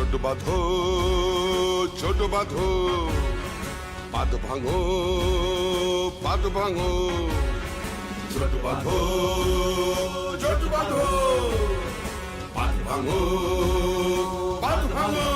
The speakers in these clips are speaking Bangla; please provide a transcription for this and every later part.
ছোট বাঁধো ছোট বাঁধো। পাদ ভাঙো পাদ ভাঙো। ছোট বাঁধো ছোট বাঁধো। পাদ ভাঙো পাদ ভাঙো।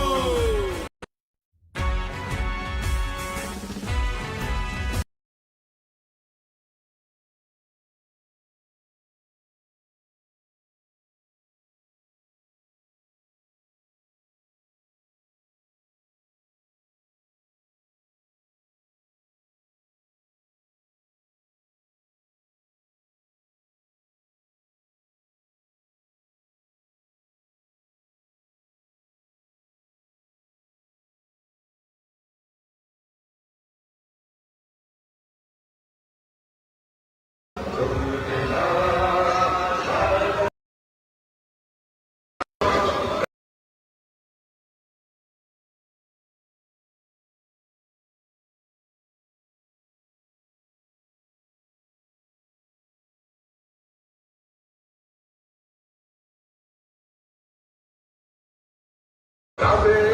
জয়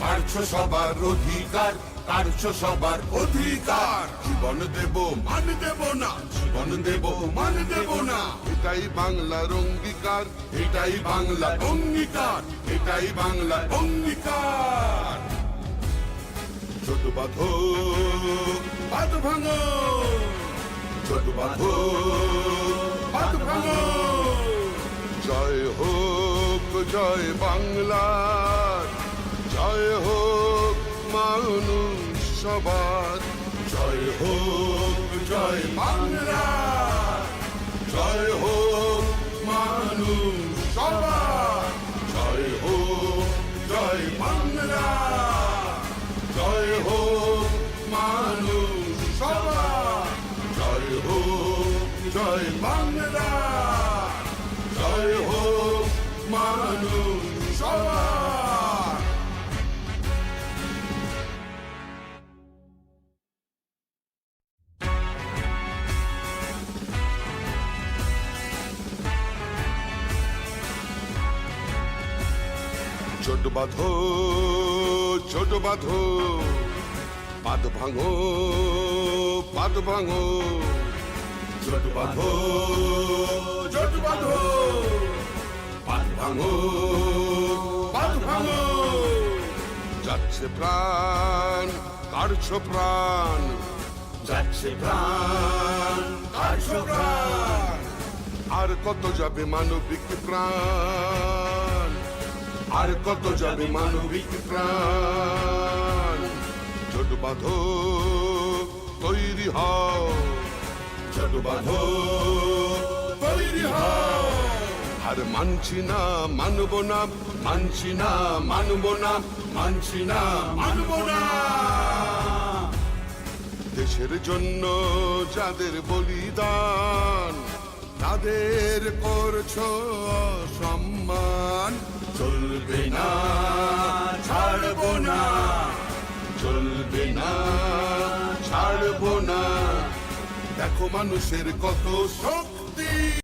পারছ সবার অধিকার সবার অধিকার। জীবন দেব, মান দেব না, জীবন দেব, মান দেব না। এটাই এটাই এটাই ছোট বাঁধো ভাঙো ছোট বাঁধ ভাঙো জয় হোক। জয় বাংলার জয় হোক মানুষ সবার। জয় হোক, জয় বাংলার জয় হোক মানুষ সবার। জয় হোক, জয় বাংলার জয় হোক মানুষ সবার। জয় হোক, জয় বাংলা। ছোট বাঁধো ছোট বাঁধো। পাদ ভাঙো পাদ ভাঙো। ছোট বাঁধো ছোট বাঁধো। পাদ ভাঙো পাদ ভাঙো। যাচ্ছে প্রাণ কারছো প্রাণ। যাচ্ছে প্রাণ, কাটছো প্রাণ। আর কত যাবে মানবিক প্রাণ? আর কত যাবে মানবিক প্রাণ। জোট বাঁধো তৈরি হও। ছোট বাঁধো তৈরি হও। আর মানছি না, মানব না, মানছি না, মানব না, মানছি না, মানব না। দেশের জন্য যাদের বলিদান, তাদের করছ সম্মান চলবে না ছাড়বো না চলবে না ছাড়বো না। দেখো মানুষের কত শক্তি।